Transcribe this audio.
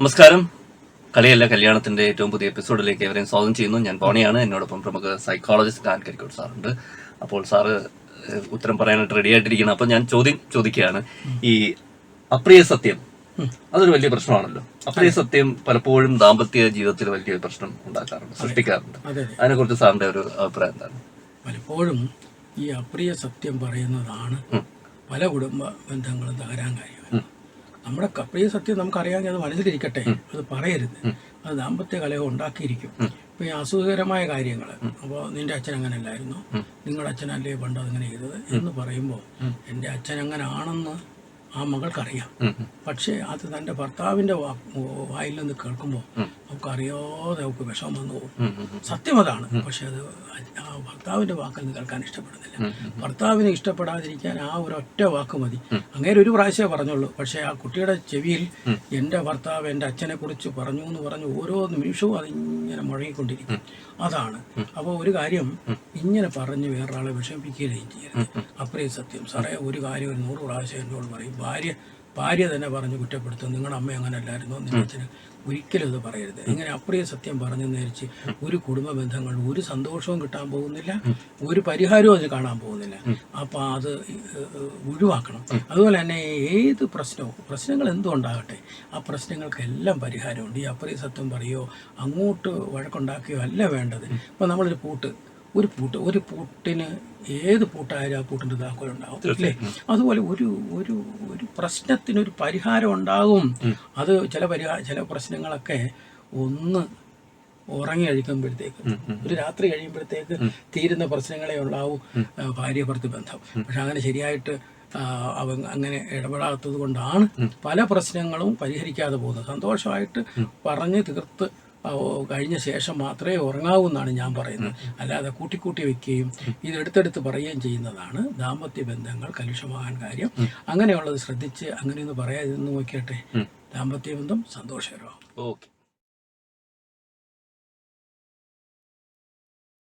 നമസ്കാരം. കളിയല്ല കല്യാണത്തിന്റെ ഏറ്റവും പുതിയ എപ്പിസോഡിലേക്ക് എവരെയും സ്വാഗതം ചെയ്യുന്നു. ഞാൻ പോണിയാണ് എന്നോടൊപ്പം പ്രമുഖ സൈക്കോളജിസ്റ്റ് ആൻഡ് കരിക്കോട് സാറുണ്ട്. അപ്പോൾ സാറ് ഉത്തരം പറയാനായിട്ട് റെഡി ആയിട്ടിരിക്കണം അപ്പൊ ഞാൻ ചോദ്യം ചോദിക്കുകയാണ്. ഈ അപ്രിയ സത്യം അതൊരു വലിയ പ്രശ്നമാണല്ലോ. അപ്രിയ സത്യം പലപ്പോഴും ദാമ്പത്യ ജീവിതത്തിൽ വലിയ പ്രശ്നം ഉണ്ടാക്കാറുണ്ട് സൃഷ്ടിക്കാറുണ്ട്. അതിനെ അതിനെക്കുറിച്ച് സാറിന്റെ ഒരു അഭിപ്രായം എന്താണ്? പലപ്പോഴും ഈ അപ്രിയ സത്യം പറയുന്നതാണ് പല കുടുംബ ബന്ധങ്ങളും തകരാൻ കാര്യം. നമ്മുടെ അപ്രിയ സത്യം നമുക്കറിയാമെങ്കിൽ അത് മനസ്സിലിരിക്കട്ടെ. അത് പറയരുത്. അത് ദാമ്പത്യ കലഹം ഉണ്ടാക്കിയിരിക്കും. ഇപ്പൊ ഈ അസുഖകരമായ കാര്യങ്ങൾ അപ്പോൾ നിന്റെ അച്ഛൻ അങ്ങനെ അല്ലായിരുന്നു നിങ്ങളുടെ അച്ഛനല്ലേ പണ്ട് അതങ്ങനെ ചെയ്തത് എന്ന് പറയുമ്പോൾ എന്റെ അച്ഛൻ അങ്ങനെ ആണെന്ന് ആ മകൾക്കറിയാം. പക്ഷേ അത് തന്റെ ഭർത്താവിന്റെ വായിൽ നിന്ന് കേൾക്കുമ്പോൾ നമുക്ക് അറിയാതെ നമുക്ക് വിഷമം വന്നു പോകും. സത്യം അതാണ്. പക്ഷെ അത് ആ ഭർത്താവിന്റെ വാക്കിൽ നിന്ന് കേൾക്കാൻ ഇഷ്ടപ്പെടുന്നില്ല. ഭർത്താവിനെ ഇഷ്ടപ്പെടാതിരിക്കാൻ ആ ഒരു ഒറ്റ വാക്ക് മതി. അങ്ങനെ ഒരു പ്രാവശ്യമേ പറഞ്ഞുള്ളൂ. പക്ഷേ ആ കുട്ടിയുടെ ചെവിയിൽ എന്റെ ഭർത്താവ് എന്റെ അച്ഛനെ കുറിച്ച് പറഞ്ഞു എന്ന് പറഞ്ഞു ഓരോ നിമിഷവും അതിങ്ങനെ മുഴങ്ങിക്കൊണ്ടിരിക്കും. അതാണ്. അപ്പോൾ ഒരു കാര്യം ഇങ്ങനെ പറഞ്ഞ് വേറൊരാളെ വിഷമിപ്പിക്കുകയും ചെയ്യരുത്. അപ്രിയ സത്യം. സാറേ ഒരു കാര്യം ഒരു നൂറ് പ്രാവശ്യം എന്നോട് പറയും. ഭാര്യ ഭാര്യ തന്നെ പറഞ്ഞ് കുറ്റപ്പെടുത്തും. നിങ്ങളുടെ അമ്മ അങ്ങനെ അല്ലായിരുന്നു. അച്ഛന് ഒരിക്കലും ഇത് പറയരുത്. ഇങ്ങനെ അപ്രിയ സത്യം പറഞ്ഞു നേരിച്ച് ഒരു കുടുംബ ബന്ധങ്ങൾ ഒരു സന്തോഷവും കിട്ടാൻ പോകുന്നില്ല. ഒരു പരിഹാരവും അതിന് കാണാൻ പോകുന്നില്ല. അപ്പോൾ അത് ഒഴിവാക്കണം. അതുപോലെ തന്നെ ഏത് പ്രശ്നവും പ്രശ്നങ്ങൾ എന്തുണ്ടാകട്ടെ ആ പ്രശ്നങ്ങൾക്കെല്ലാം പരിഹാരമുണ്ട്. ഈ അപ്രിയ സത്യം പറയുകയോ അങ്ങോട്ട് വഴക്കുണ്ടാക്കുകയോ അല്ല വേണ്ടത്. ഇപ്പം നമ്മളൊരു പൂട്ട് ഒരു പൂട്ട് ഒരു പൂട്ടിന് ഏത് പൂട്ടായാലും ആ പൂട്ടിന്റെ താക്കോലുണ്ടാവും അല്ലേ? അതുപോലെ ഒരു ഒരു ഒരു പ്രശ്നത്തിനൊരു പരിഹാരം ഉണ്ടാകും. അത് ചില പരിഹാര ചില പ്രശ്നങ്ങളൊക്കെ ഒന്ന് ഉറങ്ങി കഴിക്കുമ്പോഴത്തേക്ക് ഒരു രാത്രി കഴിയുമ്പോഴത്തേക്ക് തീരുന്ന പ്രശ്നങ്ങളെ ഉള്ളാവൂ ഭാര്യ ഭർത്തൃ ബന്ധം പക്ഷെ അങ്ങനെ ശരിയായിട്ട് അവ അങ്ങനെ ഇടപെടാത്തത് കൊണ്ടാണ് പല പ്രശ്നങ്ങളും പരിഹരിക്കാതെ പോകുന്നത്. സന്തോഷമായിട്ട് പറഞ്ഞ് തീർത്ത് കഴിഞ്ഞ ശേഷം മാത്രമേ ഉറങ്ങാവൂ എന്നാണ് ഞാൻ പറയുന്നത്. അല്ലാതെ കൂട്ടിക്കൂട്ടി വെക്കുകയും ഇത് എടുത്തെടുത്ത് പറയുകയും ചെയ്യുന്നതാണ് ദാമ്പത്യ ബന്ധങ്ങൾ കലുഷമാകാൻ കാര്യം. അങ്ങനെയുള്ളത് ശ്രദ്ധിച്ച് അങ്ങനെയൊന്ന് പറയാതിരുന്ന് നോക്കിയട്ടെ. ദാമ്പത്യ ബന്ധം സന്തോഷകരമാകും. ഓക്കെ.